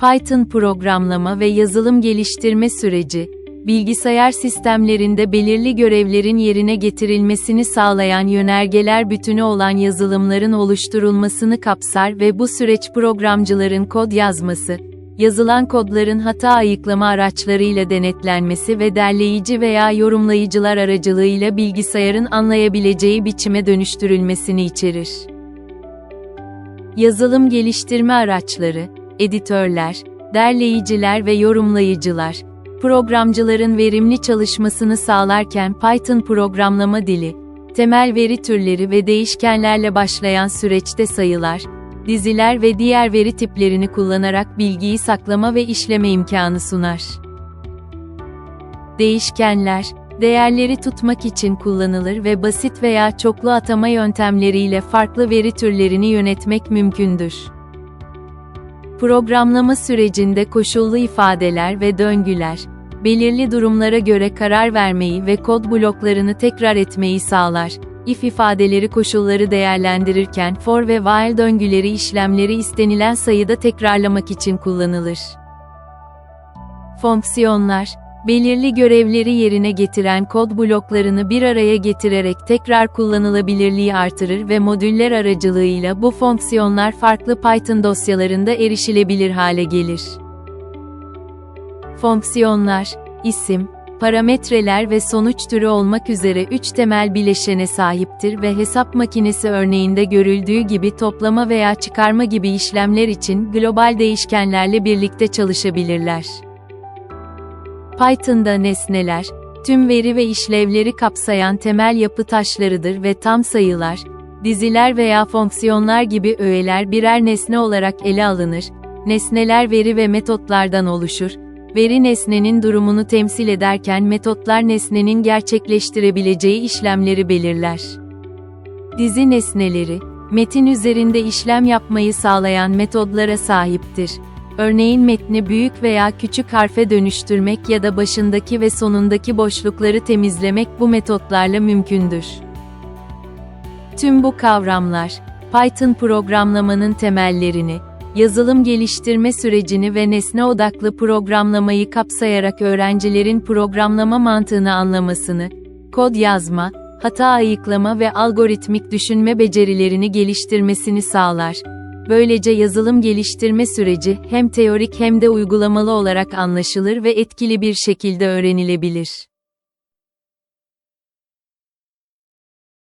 Python programlama ve yazılım geliştirme süreci, bilgisayar sistemlerinde belirli görevlerin yerine getirilmesini sağlayan yönergeler bütünü olan yazılımların oluşturulmasını kapsar ve bu süreç programcıların kod yazması, yazılan kodların hata ayıklama araçlarıyla denetlenmesi ve derleyici veya yorumlayıcılar aracılığıyla bilgisayarın anlayabileceği biçime dönüştürülmesini içerir. Yazılım geliştirme araçları, editörler, derleyiciler ve yorumlayıcılar, programcıların verimli çalışmasını sağlarken Python programlama dili, temel veri türleri ve değişkenlerle başlayan süreçte sayılar, diziler ve diğer veri tiplerini kullanarak bilgiyi saklama ve işleme imkanı sunar. Değişkenler, değerleri tutmak için kullanılır ve basit veya çoklu atama yöntemleriyle farklı veri türlerini yönetmek mümkündür. Programlama sürecinde koşullu ifadeler ve döngüler, belirli durumlara göre karar vermeyi ve kod bloklarını tekrar etmeyi sağlar. If ifadeleri koşulları değerlendirirken for ve while döngüleri işlemleri istenilen sayıda tekrarlamak için kullanılır. Fonksiyonlar, belirli görevleri yerine getiren kod bloklarını bir araya getirerek tekrar kullanılabilirliği artırır ve modüller aracılığıyla bu fonksiyonlar farklı Python dosyalarında erişilebilir hale gelir. Fonksiyonlar, isim, parametreler ve sonuç türü olmak üzere üç temel bileşene sahiptir ve hesap makinesi örneğinde görüldüğü gibi toplama veya çıkarma gibi işlemler için global değişkenlerle birlikte çalışabilirler. Python'da nesneler, tüm veri ve işlevleri kapsayan temel yapı taşlarıdır ve tam sayılar, diziler veya fonksiyonlar gibi öğeler birer nesne olarak ele alınır. Nesneler veri ve metotlardan oluşur. Veri nesnenin durumunu temsil ederken metotlar nesnenin gerçekleştirebileceği işlemleri belirler. Dizi nesneleri, metin üzerinde işlem yapmayı sağlayan metodlara sahiptir. Örneğin metni büyük veya küçük harfe dönüştürmek ya da başındaki ve sonundaki boşlukları temizlemek bu metotlarla mümkündür. Tüm bu kavramlar, Python programlamanın temellerini, yazılım geliştirme sürecini ve nesne odaklı programlamayı kapsayarak öğrencilerin programlama mantığını anlamasını, kod yazma, hata ayıklama ve algoritmik düşünme becerilerini geliştirmesini sağlar. Böylece yazılım geliştirme süreci hem teorik hem de uygulamalı olarak anlaşılır ve etkili bir şekilde öğrenilebilir.